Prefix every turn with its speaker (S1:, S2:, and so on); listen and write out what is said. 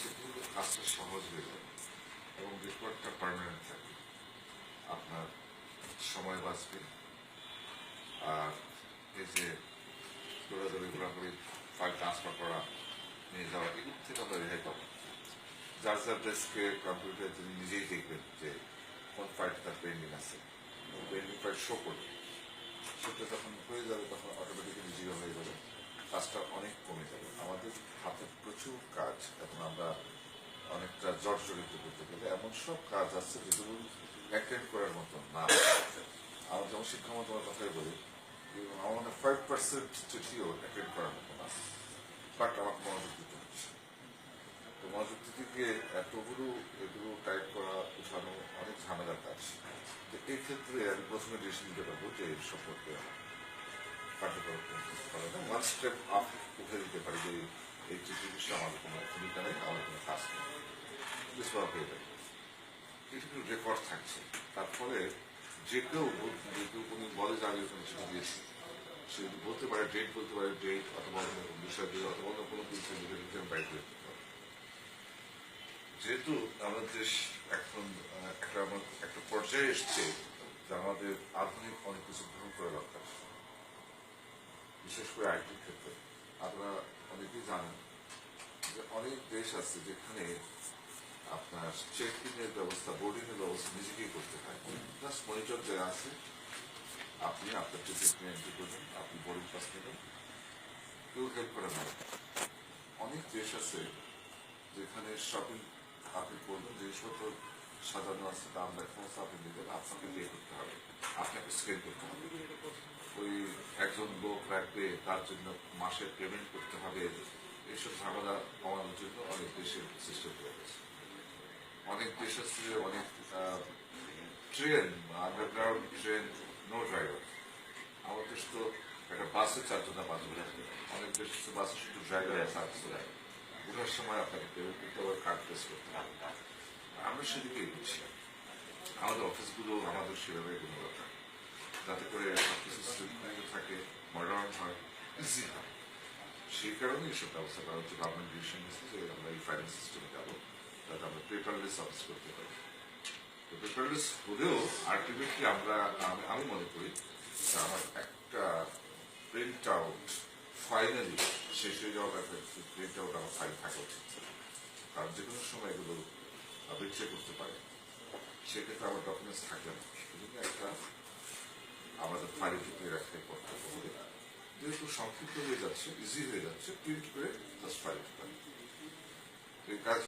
S1: সেটি হলো কাজটা সহজ হয়ে যাবে এবং রেকর্ডটা পারমানেন্ট থাকবে আপনার সময় বাঁচবে। আর এই যে দৌড়াদৌড়ি ঘোরাঘুরি ফাইল ট্রান্সফার করা, নিয়ে যাওয়া, এগুলো থেকে আমরা রেহাই পাবো। যার যার ডেস্কে কম্পিউটার তিনি নিজেই দেখবেন যে কোন ফাইলটা তার পেন্ডিং আছে। পেন্ডিং ফাইল শো করবে। সেটা যখন হয়ে যাবে, তখন অটোমেটিক্যালি জিরো হয়ে যাবে। কাজটা অনেক কমে যাবে আমাদের হাতে প্রচুর কাজ এখন আমরা অনেকটা জর্জরিত করতে গেলে এমন সব কাজ আছে যেগুলো অ্যাটেন্ড করার মতো না। আমার যেমন শিক্ষা মন্ত্রণালয়ের কথাই বলি আমাদের ফাইভ পার্সেন্ট চিঠিও অ্যাটেন্ড করার মতো না। বাট আমার মনোযোগ দিতে হচ্ছে। তো মনোযোগ দিতে গিয়ে এতগুলো এগুলো টাইপ করা, উঠানো অনেক ঝামেলার কাজ। তো এই ক্ষেত্রে আমি প্রথমে ডিসিশন নিতে পারব যে এর সম্পর্কে কার্যকর করা যায়। ওয়ান স্টেপ আপ উঠে দিতে পারি যে এই আমাদের কোনো ভূমিকা নেই আমাদের কোনো কাজ নেই রেকর্ড থাকছে তার ফলে যে কেউ বল- যে আমি ওখানে দিয়েছি সে বলতে পারে ডেট বলতে পারে ডেট অথবা অন্য বিষয় দিয়ে অথবা অন্য কোনো কিছু বাইক করতে যেহেতু আমাদের দেশ এখন একটা একটা পর্যায়ে এসছে, যে আমাদের আধুনিক অনেক কিছু গ্রহণ করে দরকার। বিশেষ করে আইটির ক্ষেত্রে। আপনারা অনেকেই জানেন যে অনেক দেশ আছে যেখানে আপনার চেক ইনের ব্যবস্থা বোর্ডিং এর ব্যবস্থা নিজেকেই করতে হয়। জাস্ট মনিটর দেওয়া আছে। আপনি আপনার টিকিট নিয়ে এন্ট্রি করবেন, আপনি বোর্ডিং পাস নেবেন, কেউ হেল্প করে না। অনেক দেশ আছে যেখানে শপিং আপনি করবেন, জিনিসপত্র সাজানো আছে দাম লেখা আছে আপনি নেবেন আপনাকে পে করতে হবে। আপনাকে স্কেন করতে হবে। একজন লোক রাখবে তার জন্য মাসের পেমেন্ট করতে হবে। এইসব ঝামেলা কমানোর জন্য অনেক দেশের সিস্টেম গেছে। অনেক দেশ আছে অনেক train underground train no driver আমাদের দেশ তো একটা বাসে চারজন না, পাঁচজন থাকে অনেক দেশ আছে বাসে শুধু ড্রাইভার আছে আছে ওঠার সময় আপনাকে পেমেন্ট করতে হবে কার্ড প্রেস করতে হবে। আমরা সেদিকে এগোচ্ছি। আমাদের অফিসগুলো আমাদের সেভাবে দরকার যাতে করে সবকিছু থাকে মডার্ন হয় ইজি হয়। সেই কারণে এসব ব্যবস্থা করা হচ্ছে। গভর্নমেন্ট ডিসিশন নিচ্ছে যে আমরা এই ফাইন্যান্স সিস্টেমে যাব, যাতে আমরা পেপারলেস অফিস করতে পারি। তো পেপারলেস হলেও আলটিমেটলি আমরা, আমি- মনে করি আমার একটা প্রিন্ট আউট ফাইনালি শেষ হয়ে যাওয়ার একটা প্রিন্ট আউট আমার ফাইল থাকা উচিত কারণ যে কোনো সময় এগুলো বিক্রয় করতে পারে। সেক্ষেত্রে আমার ডকুমেন্টস থাকবে না সেজন্য একটা আমাদের ফাইল ঢুকিয়ে রাখতে কর্তব্য হবে যেহেতু সংক্ষিপ্ত হয়ে যাচ্ছে ইজি হয়ে যাচ্ছে প্রিন্ট করে জাস্ট ফাইল এই কাজ